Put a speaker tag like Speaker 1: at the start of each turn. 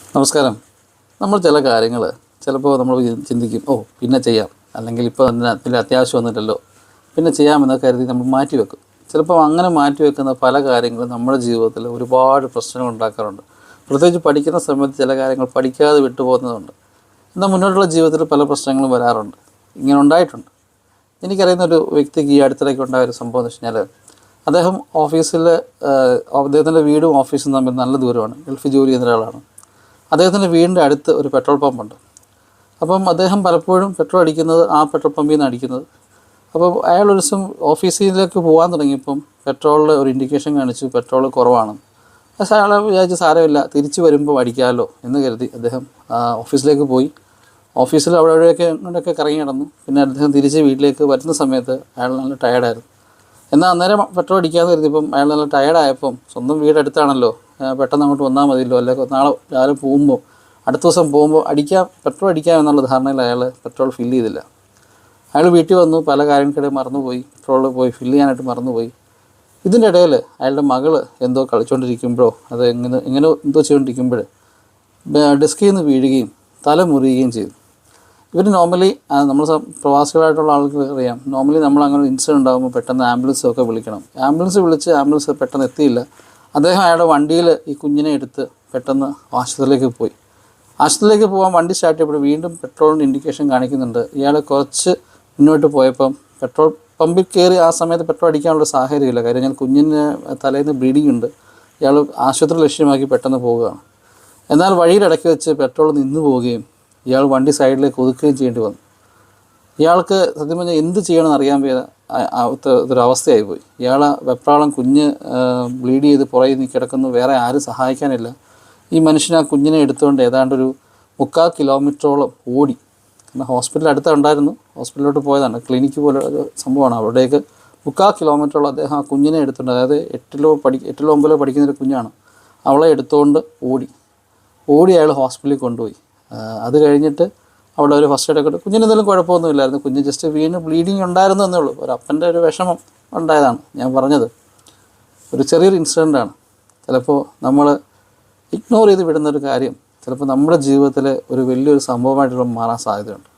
Speaker 1: നമസ്കാരം. നമ്മൾ ചില കാര്യങ്ങൾ ചിലപ്പോൾ നമ്മൾ ചിന്തിക്കും ഓ പിന്നെ ചെയ്യാം. അല്ലെങ്കിൽ ഇപ്പോൾ എന്തിനാ വലിയ അത്യാവശ്യം വന്നിട്ടല്ലോ. പിന്നെ ചെയ്യാമെന്ന് കരുതി നമ്മൾ മാറ്റി വെക്കും. ചിലപ്പോൾ അങ്ങനെ മാറ്റി വെക്കുന്ന പല കാര്യങ്ങളും നമ്മുടെ ജീവിതത്തിൽ ഒരുപാട് പ്രശ്നങ്ങൾ ഉണ്ടാക്കാറുണ്ട്. പ്രത്യേകിച്ച് പഠിക്കുന്ന സമയത്ത് ചില കാര്യങ്ങൾ പഠിക്കാതെ വിട്ടുപോകുന്നതുണ്ട്. എന്നാൽ മുന്നോട്ടുള്ള ജീവിതത്തിൽ പല പ്രശ്നങ്ങളും വരാറുണ്ട്. ഇങ്ങനെ ഉണ്ടായിട്ടുണ്ട്. എനിക്കറിയുന്ന ഒരു വ്യക്തിക്ക് ഈ അടുത്തിടയ്ക്ക് ഉണ്ടായ ഒരു സംഭവം എന്ന് വെച്ച് കഴിഞ്ഞാൽ അദ്ദേഹം ഓഫീസിൽ അദ്ദേഹത്തിന്റെ വീടും ഓഫീസും തമ്മിൽ നല്ല ദൂരമാണ്. ഗൾഫ് ജോലി ചെയ്യുന്ന ഒരാളാണ്. അദ്ദേഹത്തിന്റെ വീടിന്റെ അടുത്ത് ഒരു പെട്രോൾ പമ്പുണ്ട്. അപ്പം അദ്ദേഹം പലപ്പോഴും പെട്രോൾ അടിക്കുന്നത് ആ പെട്രോൾ പമ്പിൽ നിന്ന് അടിക്കുന്നത്. അപ്പോൾ അയാൾ ഒരു ദിവസം ഓഫീസിലേക്ക് പോകാൻ തുടങ്ങിയപ്പം പെട്രോളിൽ ഒരു ഇൻഡിക്കേഷൻ കാണിച്ചു പെട്രോൾ കുറവാണ്. പക്ഷേ അയാൾ വിചാരിച്ച് സാരമില്ല തിരിച്ചു വരുമ്പോൾ അടിക്കാമല്ലോ എന്ന് കരുതി അദ്ദേഹം ഓഫീസിലേക്ക് പോയി. ഓഫീസിൽ അവിടെ അവിടെയൊക്കെ ഇങ്ങോട്ടൊക്കെ കറങ്ങി നടന്നു. പിന്നെ അദ്ദേഹം തിരിച്ച് വീട്ടിലേക്ക് വരുന്ന സമയത്ത് അയാൾ നല്ല ടയർഡായിരുന്നു എന്നാൽ അന്നേരം പെട്രോൾ അടിക്കാമെന്ന് കരുതിയപ്പം അയാൾ നല്ല ടയർഡായപ്പം സ്വന്തം വീട് അടുത്താണല്ലോ പെട്ടെന്ന് അങ്ങോട്ട് വന്നാൽ മതിയല്ലോ. അല്ലെങ്കിൽ നാളെ രാവിലെ പോകുമ്പോൾ അടുത്ത ദിവസം പോകുമ്പോൾ അടിക്കാം പെട്രോൾ അടിക്കാം എന്നുള്ള ധാരണയിൽ അയാൾ പെട്രോൾ ഫില്ല് ചെയ്തില്ല. അയാൾ വീട്ടിൽ വന്നു പല കാര്യങ്ങൾക്കിടെ മറന്നുപോയി. പെട്രോൾ പോയി ഫില്ല് ചെയ്യാനായിട്ട് മറന്നുപോയി. ഇതിന്റെ ഇടയിൽ അയാളുടെ മകൾ എന്തോ കളിച്ചുകൊണ്ടിരിക്കുമ്പോഴോ അത് എങ്ങനെ എങ്ങനെ എന്തോ ചെയ്തുകൊണ്ടിരിക്കുമ്പോൾ ഡെസ്കിൽ നിന്ന് വീഴുകയും തല മുറിയുകയും ചെയ്തു. ഇവർ നോർമലി നമ്മൾ പ്രവാസികളായിട്ടുള്ള ആളുകൾക്ക് അറിയാം. നോർമലി നമ്മൾ അങ്ങനെ ഇൻസിഡന്റ് ഉണ്ടാകുമ്പോൾ പെട്ടെന്ന് ആംബുലൻസ് ഒക്കെ വിളിക്കണം. ആംബുലൻസ് വിളിച്ച് ആംബുലൻസ് പെട്ടെന്ന് എത്തിയില്ല. അദ്ദേഹം അയാളുടെ വണ്ടിയിൽ ഈ കുഞ്ഞിനെ എടുത്ത് പെട്ടെന്ന് ആശുപത്രിയിലേക്ക് പോയി. ആശുപത്രിയിലേക്ക് പോകാൻ വണ്ടി സ്റ്റാർട്ട് ചെയ്യപ്പോൾ വീണ്ടും പെട്രോളിന്റെ ഇൻഡിക്കേഷൻ കാണിക്കുന്നുണ്ട്. ഇയാൾ കുറച്ച് മുന്നോട്ട് പോയപ്പം പെട്രോൾ പമ്പിൽ കയറി ആ സമയത്ത് പെട്രോൾ അടിക്കാനുള്ള സാഹചര്യമില്ല. കാര്യം ഞാൻ കുഞ്ഞിന് തലേന്ന് ബ്ലീഡിംഗ് ഉണ്ട്. ഇയാൾ ആശുപത്രി ലക്ഷ്യമാക്കി പെട്ടെന്ന് പോവുകയാണ്. എന്നാൽ വഴിയിൽ വഴിയിലിടയ്ക്ക് വെച്ച് പെട്രോൾ നിന്നു പോവുകയും ഇയാൾ വണ്ടി സൈഡിലേക്ക് ഒതുക്കുകയും ചെയ്യേണ്ടി വന്നു. ഇയാൾക്ക് സത്യം പറഞ്ഞാൽ എന്ത് ചെയ്യണമെന്ന് അറിയാൻ വയ്യ ഒരു അവസ്ഥയായി പോയി ഇയാളെ വെപ്രാളം കുഞ്ഞ് ബ്ലീഡ് ചെയ്ത് പുറകിൽ നിന്ന് കിടക്കുന്നു വേറെ ആരും സഹായിക്കാനില്ല. ഈ മനുഷ്യൻ ആ കുഞ്ഞിനെ എടുത്തുകൊണ്ട് ഏതാണ്ട് ഒരു മുക്കാൽ കിലോമീറ്ററോളം ഓടി. കാരണം ഹോസ്പിറ്റൽ അടുത്തുണ്ടായിരുന്നു. ഹോസ്പിറ്റലിലോട്ട് പോയതാണ്. ക്ലിനിക്ക് പോലെ ഒരു സംഭവമാണ്. അവിടേക്ക് മുക്കാൽ കിലോമീറ്ററോളം അദ്ദേഹം ആ കുഞ്ഞിനെ എടുത്തുണ്ട് അതായത് എട്ടിലോ പഠി എട്ടിലോ ഒമ്പതിലോ പഠിക്കുന്ന ഒരു കുഞ്ഞാണ് അവളെ എടുത്തുകൊണ്ട് ഓടി. ഓടി അയാൾ ഹോസ്പിറ്റലിൽ കൊണ്ടുപോയി. അത് കഴിഞ്ഞിട്ട് അവിടെ ഒരു ഫസ്റ്റ് എയ്ഡ് ഒക്കെ കുഞ്ഞിന് എന്തെങ്കിലും കുഴപ്പമൊന്നുമില്ലായിരുന്നു. കുഞ്ഞ് ജസ്റ്റ് വീണ് ബ്ലീഡിങ് ഉണ്ടായിരുന്നു എന്നേ ഉള്ളൂ. ഒരു അപ്പന്റെ ഒരു വിഷമം ഉണ്ടായതാണ് ഞാൻ പറഞ്ഞത്. ഒരു ചെറിയൊരു ഇൻസിഡന്റാണ് ചിലപ്പോൾ നമ്മൾ ഇഗ്നോർ ചെയ്ത് വിടുന്ന ഒരു കാര്യം ചിലപ്പോൾ നമ്മുടെ ജീവിതത്തിൽ ഒരു വലിയൊരു സംഭവമായിട്ട് മാറാൻ സാധ്യതയുണ്ട്.